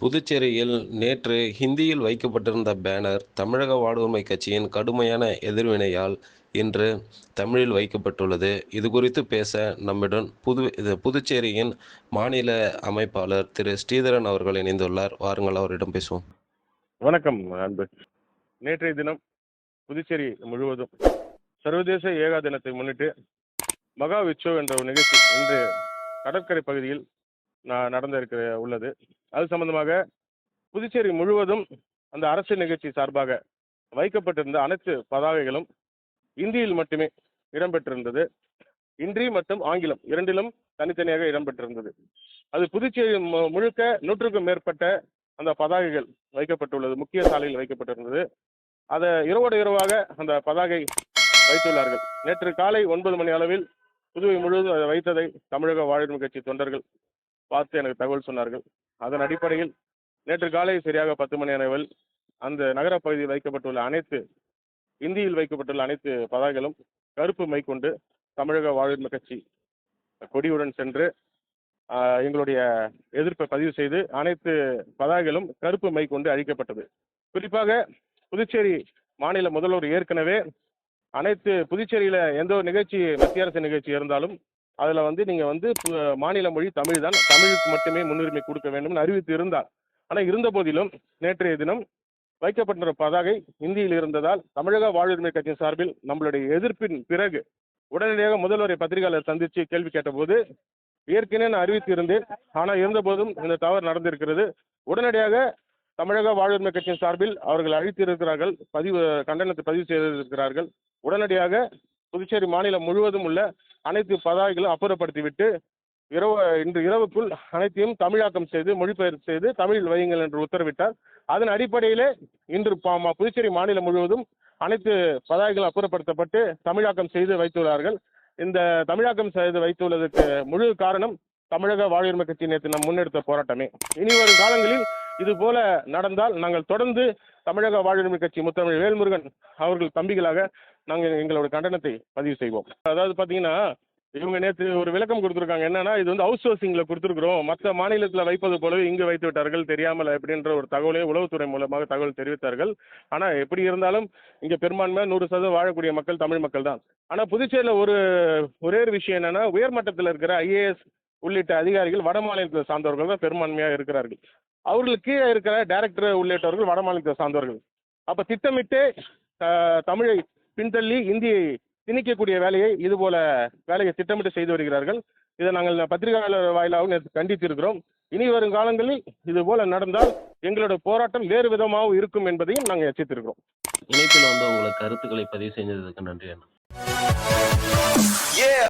புதுச்சேரியில் நேற்று ஹிந்தியில் வைக்கப்பட்டிருந்த பேனர் தமிழக வாழ்வுரிமை கட்சியின் கடுமையான எதிர்வினையால் இன்று தமிழில் வைக்கப்பட்டுள்ளது. இது குறித்து பேச நம்மிடம் புது இது புதுச்சேரியின் மாநில அமைப்பாளர் திரு ஸ்ரீதரன் அவர்கள் இணைந்துள்ளார். வாருங்கள் அவரிடம் பேசுவோம். வணக்கம் அன்பு. நேற்றைய தினம் புதுச்சேரி முழுவதும் சர்வதேச ஏகா தினத்தை முன்னிட்டு மகா விச்சோ என்ற ஒரு நிகழ்ச்சி இன்று கடற்கரை பகுதியில் நான் நடந்த இருக்க உள்ளது. அது சம்பந்தமாக புதுச்சேரி முழுவதும் அந்த அரசு நிகழ்ச்சி சார்பாக வைக்கப்பட்டிருந்த அனைத்து பதாகைகளும் இந்தியில் மட்டுமே இடம்பெற்றிருந்தது. இந்தி மற்றும் ஆங்கிலம் இரண்டிலும் தனித்தனியாக இடம்பெற்றிருந்தது. அது புதுச்சேரி மு- முழுக்க நூற்றுக்கும் மேற்பட்ட அந்த பதாகைகள் வைக்கப்பட்டுள்ளது. முக்கிய சாலையில் வைக்கப்பட்டிருந்தது. அதை இரவோடு இரவாக அந்த பதாகை வைத்துள்ளார்கள். நேற்று காலை ஒன்பது மணி அளவில் புதுவை முழுவதும் அதை வைத்ததை தமிழக வாழ்வு கட்சி தொண்டர்கள் பார்த்து எனக்கு தகவல் சொன்னார்கள். அதன் அடிப்படையில் நேற்று காலை சரியாக பத்து மணி அளவில் அந்த நகரப் பகுதியில் வைக்கப்பட்டுள்ள அனைத்து இந்தியில் வைக்கப்பட்டுள்ள அனைத்து பதாகைகளும் கருப்பு மை கொண்டு தமிழக வாழ்வுரிமை கட்சி கொடியுடன் சென்று எங்களுடைய எதிர்ப்பை பதிவு செய்து அனைத்து பதாகைகளும் கருப்பு மை கொண்டு அழிக்கப்பட்டது. குறிப்பாக புதுச்சேரி மாநில முதல்வர் ஏற்கனவே அனைத்து புதுச்சேரியில எந்த ஒரு நிகழ்ச்சி மத்திய அரசு நிகழ்ச்சி இருந்தாலும் அதில் வந்து நீங்கள் வந்து பு- மாநில மொழி தமிழ் தான். தமிழுக்கு மட்டுமே முன்னுரிமை கொடுக்க வேண்டும் அறிவித்து இருந்தார். ஆனால் இருந்த போதிலும் நேற்றைய தினம் வைக்கப்பட்ட பதாகை இந்தியில் இருந்ததால் தமிழக வாழ்வுரிமை கட்சியின் சார்பில் நம்மளுடைய எதிர்ப்பின் பிறகு உடனடியாக முதல்வரை பத்திரிகையாளர் சந்தித்து கேள்வி கேட்டபோது ஏற்கனவே நான் அறிவித்து இருந்தேன். ஆனால் இருந்தபோதும் இந்த தவறு நடந்திருக்கிறது. உடனடியாக தமிழக வாழ்வுரிமை கட்சியின் சார்பில் அவர்கள் அழித்திருக்கிறார்கள். பதிவு கண்டனத்தை பதிவு செய்திருக்கிறார்கள். உடனடியாக புதுச்சேரி மாநிலம் முழுவதும் உள்ள அனைத்து பதாகைகளும் அப்புறப்படுத்திவிட்டு இரவு இன்று இரவுக்குள் அனைத்தையும் தமிழாக்கம் செய்து மொழிபெயர்ப்பு செய்து தமிழில் வையுங்கள் என்று உத்தரவிட்டார். அதன் அடிப்படையிலே இன்று பாமா புதுச்சேரி மாநிலம் முழுவதும் அனைத்து பதாகைகளும் அப்புறப்படுத்தப்பட்டு தமிழாக்கம் செய்து வைத்துள்ளார்கள். இந்த தமிழாக்கம் செய்து வைத்துள்ளதற்கு முழு காரணம் தமிழக வாழ்வுரிமை கட்சி நேற்று நாம் முன்னெடுத்த போராட்டமே. இனி வரும் காலங்களில் இது போல நடந்தால் நாங்கள் தொடர்ந்து தமிழக வாழ்வுரிமை கட்சி முத்தமிழ் வேல்முருகன் அவர்கள் தம்பிகளாக நாங்கள் எங்களோட கண்டனத்தை பதிவு செய்வோம். அதாவது பார்த்தீங்கன்னா இவங்க நேற்று ஒரு விளக்கம் கொடுத்துருக்காங்க. என்னன்னா இது வந்து அவுட் சோர்சிங்கில் கொடுத்துருக்குறோம். மற்ற மாநிலத்தில் வைப்பது போலவே இங்கு வைத்து விட்டார்கள் தெரியாமல் அப்படின்ற ஒரு தகவலை உளவுத்துறை மூலமாக தகவல் தெரிவித்தார்கள். ஆனால் எப்படி இருந்தாலும் இங்கே பெரும்பான்மை நூறு சதவீதம் வாழக்கூடிய மக்கள் தமிழ் மக்கள் தான் ஆனால் புதுச்சேரியில் ஒரு ஒரே ஒரு விஷயம் என்னன்னா உயர்மட்டத்தில் இருக்கிற ஐஏஎஸ் உள்ளிட்ட அதிகாரிகள் வட மாநிலத்தை சார்ந்தவர்கள் தான் பெரும்பான்மையாக இருக்கிறார்கள். அவர்களுக்கு கீழே இருக்கிற டைரக்டர் உள்ளிட்டவர்கள் வட மாநிலத்தை சார்ந்தவர்கள். அப்போ திட்டமிட்டு தமிழை பின்தள்ளி இந்தியை திணிக்கக்கூடிய வேலையை இது போல வேலையை திட்டமிட்டு செய்து வருகிறார்கள். இதை நாங்கள் பத்திரிகையாளர் வாயிலாகவும் நேற்று கண்டித்திருக்கிறோம். இனி வரும் காலங்களில் இது போல நடந்தால் எங்களோட போராட்டம் வேறு விதமாகவும் இருக்கும் என்பதையும் நாங்கள் எச்சரித்திருக்கிறோம். இணைப்பில் வந்து உங்களை கருத்துக்களை பதிவு செஞ்சதுக்கு நன்றி